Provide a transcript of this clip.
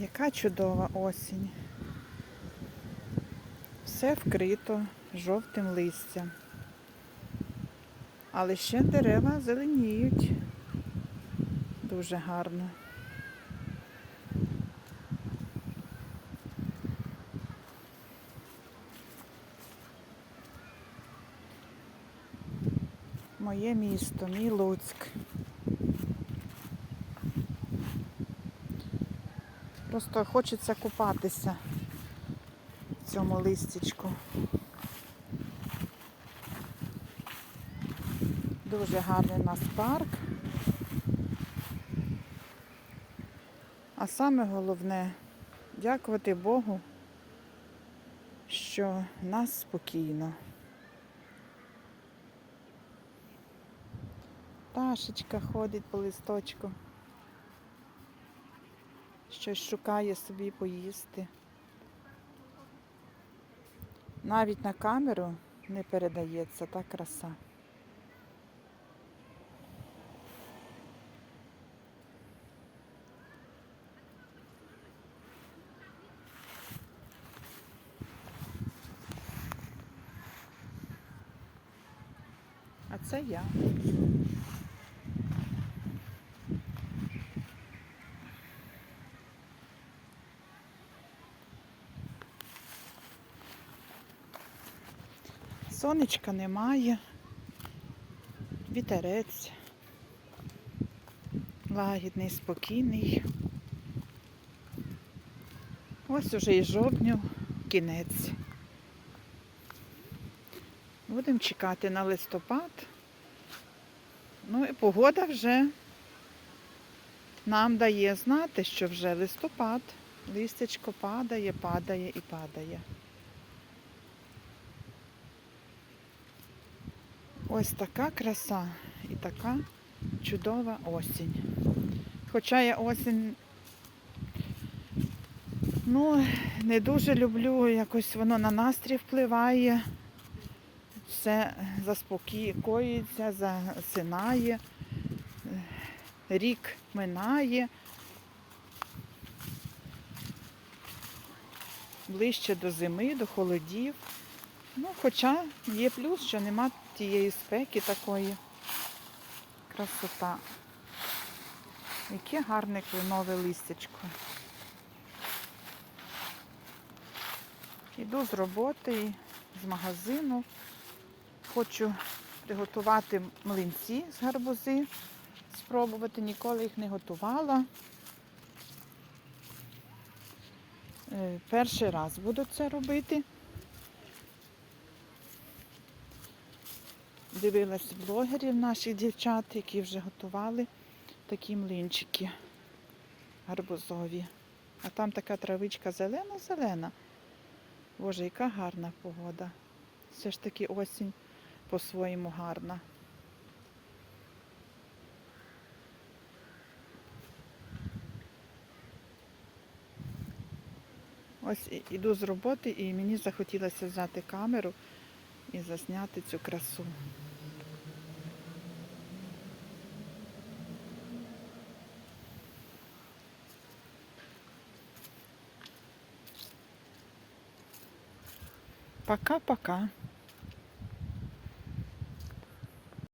Яка чудова осінь. Все вкрито жовтим листям. Але ще дерева зеленіють. Дуже гарно. Моє місто, мій Луцьк. Просто хочеться купатися в цьому листячку. Дуже гарний у нас парк. А саме головне дякувати Богу, що нас спокійно. Пташечка ходить по листочку. Щось шукає собі поїсти. Навіть на камеру не передається та краса. А це я. Сонечка немає, вітерець, лагідний, спокійний. Ось уже і жовтню кінець. Будемо чекати на листопад. Ну і погода вже нам дає знати, що вже листопад. Листячко падає, падає і падає. Ось така краса і така чудова осінь. Хоча я осінь, ну, не дуже люблю, якось воно на настрій впливає, все заспокоюється, засинає, рік минає. Ближче до зими, до холодів. Ну, хоча є плюс, що нема тієї спеки такої. Красота. Яке гарне кленове листячко. Іду з роботи, з магазину. Хочу приготувати млинці з гарбузи, спробувати, ніколи їх не готувала. Е, Перший раз буду це робити. Дивилась блогерів наших дівчат, які вже готували такі млинчики гарбузові. А там така травичка зелена-зелена. Боже, яка гарна погода. Все ж таки осінь по-своєму гарна. Ось іду з роботи і мені захотілося взяти камеру і засняти цю красу. Пока-пока.